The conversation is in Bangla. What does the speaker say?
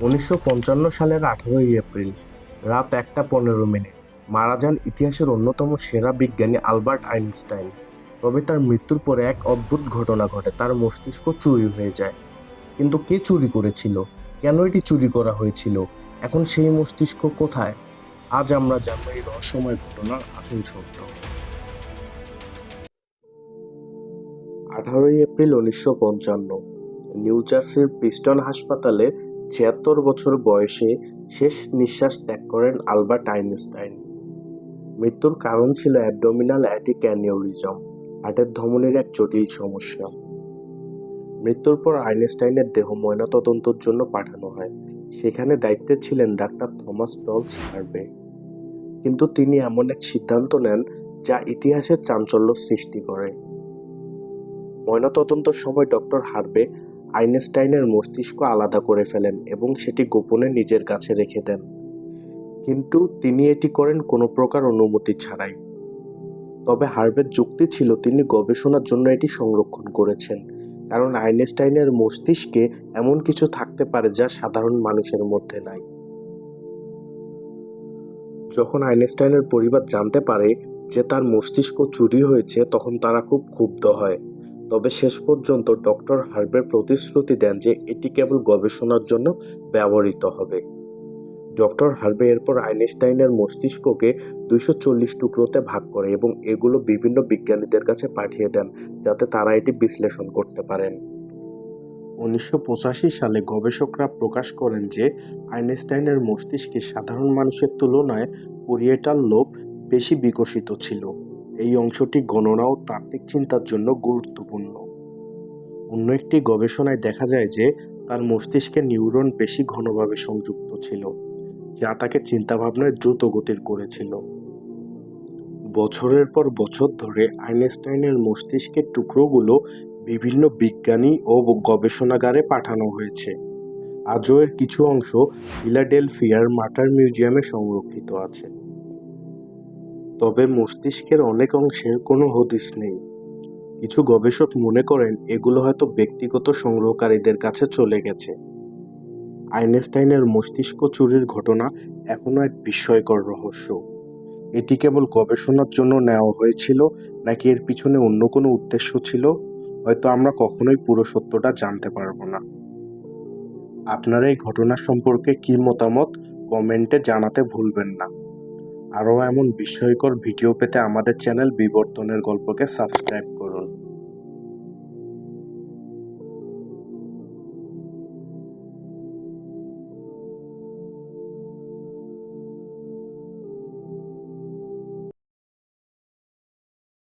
উনিশশো পঞ্চান্ন সালের আঠারোই এপ্রিল, রাত একটা পনেরো মিনিট। মারা যান ইতিহাসের অন্যতম সেরা বিজ্ঞানী আলবার্ট আইনস্টাইন। তবে তার মৃত্যুর পরে এক অদ্ভুত ঘটনা ঘটে। তার মস্তিষ্ক চুরি হয়ে যায়। কিন্তু কে চুরি করেছিল? কেন এটি চুরি করা হয়েছিল? এখন সেই মস্তিষ্ক কোথায়? আজ আমরা জানব এই রহস্যময় ঘটনার আসল সত্য। আঠারোই এপ্রিল উনিশশো পঞ্চান্ন, নিউ জার্সির প্রিস্টন হাসপাতালে ছিয়াত্তর বছর বয়সে শেষ নিঃশ্বাস ত্যাগ করেন আলবার্ট আইনস্টাইন। মৃত্যুর কারণ ছিল অ্যাবডোমিনাল অ্যাটিক অ্যানিউরিজম হার্টের ধমনির এক জটিল সমস্যা। মৃত্যুর পর আইনস্টাইনের দেহ ময়নাতদন্তের জন্য পাঠানো হয়। সেখানে দায়িত্বে ছিলেন ডাক্তার থমাস টলস হার্বে কিন্তু তিনি এমন এক সিদ্ধান্ত নেন, যা ইতিহাসে চাঞ্চল্য সৃষ্টি করে। ময়নাতদন্তের সময় ডক্টর হার্বে আইনস্টাইনের মস্তিষ্ক আলাদা করে ফেলেন এবং সেটি গোপনে নিজের কাছে রেখে দেন। কিন্তু তিনি এটি করেন কোনো প্রকার অনুমতি ছাড়াই। তবে হার্বের যুক্তি ছিল তিনি গবেষণার জন্য এটি সংরক্ষণ করেছেন, কারণ আইনস্টাইনের মস্তিষ্কে এমন কিছু থাকতে পারে যা সাধারণ মানুষের মধ্যে নাই। যখন আইনস্টাইনের পরিবার জানতে পারে যে তার মস্তিষ্ক চুরি হয়েছে, তখন তারা খুব ক্ষুব্ধ হয়। তবে শেষ পর্যন্ত ডক্টর হার্বের প্রতিশ্রুতি দেন যে এটি কেবল গবেষণার জন্য ব্যবহৃত হবে। ডক্টর হার্বে এরপর আইনস্টাইনের মস্তিষ্ককে দুইশো চল্লিশ টুকরোতে ভাগ করে এবং এগুলো বিভিন্ন বিজ্ঞানীদের কাছে পাঠিয়ে দেন যাতে তারা এটি বিশ্লেষণ করতে পারেন। উনিশশো পঁচাশি সালে গবেষকরা প্রকাশ করেন যে আইনস্টাইনের মস্তিষ্কে সাধারণ মানুষের তুলনায় ওরিয়েটাল লোব বেশি বিকশিত ছিল। এই অংশটি গণনা ও তাত্ত্বিক চিন্তার জন্য গুরুত্বপূর্ণ। অন্য একটি গবেষণায় দেখা যায় যে, তার মস্তিষ্কে নিউরন বেশি ঘনভাবে সংযুক্ত ছিল, যা তাকে চিন্তাভাবনায় দ্রুত গতির করেছিল। বছরের পর বছর ধরে আইনস্টাইনের মস্তিষ্কের টুকরোগুলো বিভিন্ন বিজ্ঞানী ও গবেষণাগারে পাঠানো হয়েছে। আজও এর কিছু অংশ ফিলাডেলফিয়ার মাটার মিউজিয়ামে সংরক্ষিত আছে। তবে মস্তিষ্কের অনেক অংশের কোনো হদিস নেই। কিছু গবেষক মনে করেন এগুলো হয়তো ব্যক্তিগত সংগ্রহকারীদের কাছে চলে গেছে। আইনস্টাইনের মস্তিষ্ক চুরির ঘটনা এখনও এক বিস্ময়কর রহস্য। এটি কেবল গবেষণার জন্য নেওয়া হয়েছিল নাকি এর পিছনে অন্য কোনো উদ্দেশ্য ছিল? হয়তো আমরা কখনোই পুরো সত্যটা জানতে পারব না। আপনার এই ঘটনা সম্পর্কে কি মতামত কমেন্টে জানাতে ভুলবেন না। আরও এমন বিস্ময়কর ভিডিও পেতে আমাদের চ্যানেল বিবর্তনের গল্পকে সাবস্ক্রাইব